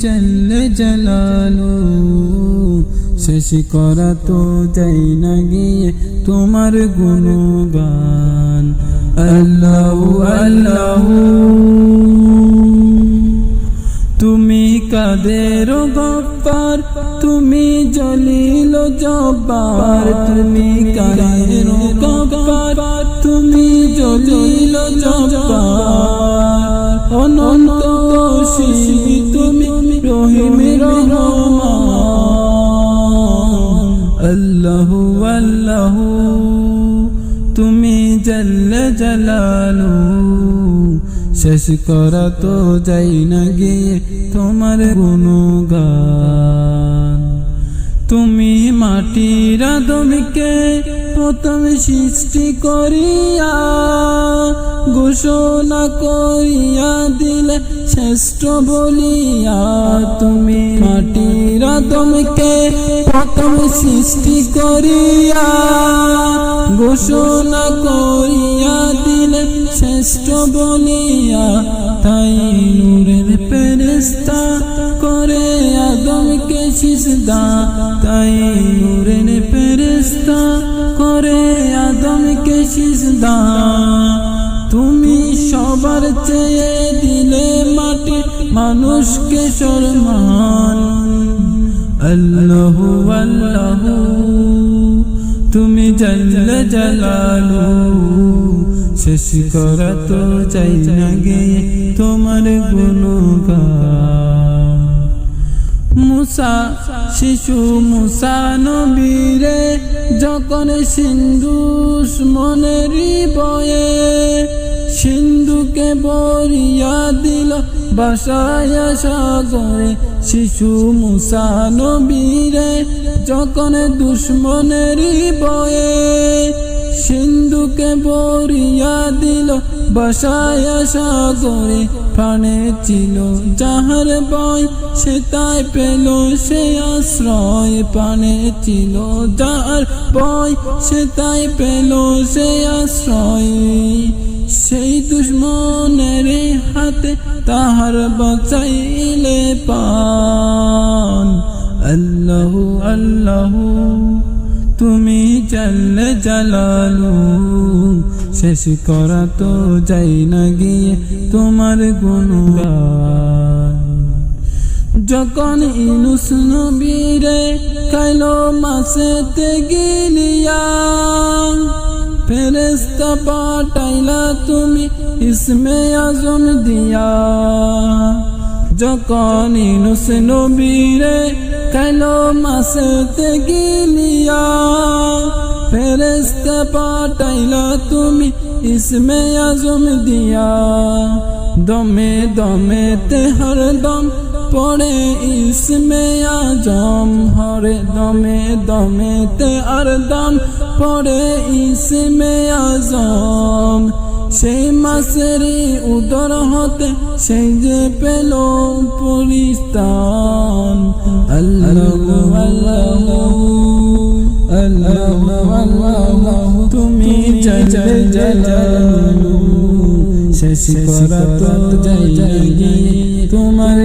জল্লে জালালু, শেষ করা তো যাই না গিয়ে তোমার গুণগান। আল্লাহ আল্লাহ। তুমি কাদের গপ্পার তুমি জলিল জব্বার। তুমি কাদের গপ্পার তুমি জলিল জব্বার। তুমি জল জালালু, শেষ করা তো যাই না গিয়ে তোমার গুণগান। তুমি মাটির আদমকে প্রথম সৃষ্টি করিয়া, ঘোষণা করিয়া দিলে শ্রেষ্ঠ বলিয়া। তুমি মাটির আদমকে প্রথম সৃষ্টি করিয়া ঘোষণা করিয়া দিলে শ্রেষ্ঠ বলিয়া তাই নূরের পেরেস্তা করে আদমকে সিজদা। তাই নূরের পেরেস্তা করে আদমকে সিজদা। তুমি সবার চেয়ে দিলে মাটি, মানুষকে সম্মান আল্লাহ আল্লাহ তুমি জল্ল জালালু, শেষ করা তো চাই না গিয়ে তোমার গুণগান। মুসা, শিশু মুসা নবীরে, যখন সিন্ধুস মনের বয়ে সিন্ধুকে বরিয়া দিল বাসায় সাগরে শিশু মুসা নবীরে যখন দুশ্মনের বয়ে সিন্ধুকে বরিয়া দিল, বসায় সাগরে প্রাণে ছিল। যাহার বয় সে তাই পেল, সে আশ্রয় প্রাণে ছিল। যাহার বয় সে তাই পেল, সে আশ্রয়। সেই দুশ্মনের হাতে তাহার বাঁচাইলে পান আল্লাহ আল্লাহ, তুমি জল জালালু। শেষ করা তো যাই না গিয়ে তোমার গুণগান। যখন ইনুস নবীরে কাইলো মাসেতে গিলিয়া ফেরেস্তা পাঠাইলা তুমি ইসমে আজম দিয়া। যখন ইনুস নবীরে কাইলো মাসেতে গিলিয়া ফেরেস্তা পাঠাইলা তুমি ইসমে আজম দিয়া। দমে দমে তে হরদম পড়ে ইসমে আজম, হরে দমে দমে তে হরদম পড়ে ইসমে আজম। সেই মাসেরই উদর হতে সেই যে পেল পরিস্তান তুমি জলালু। শেষ তো যাই তোমার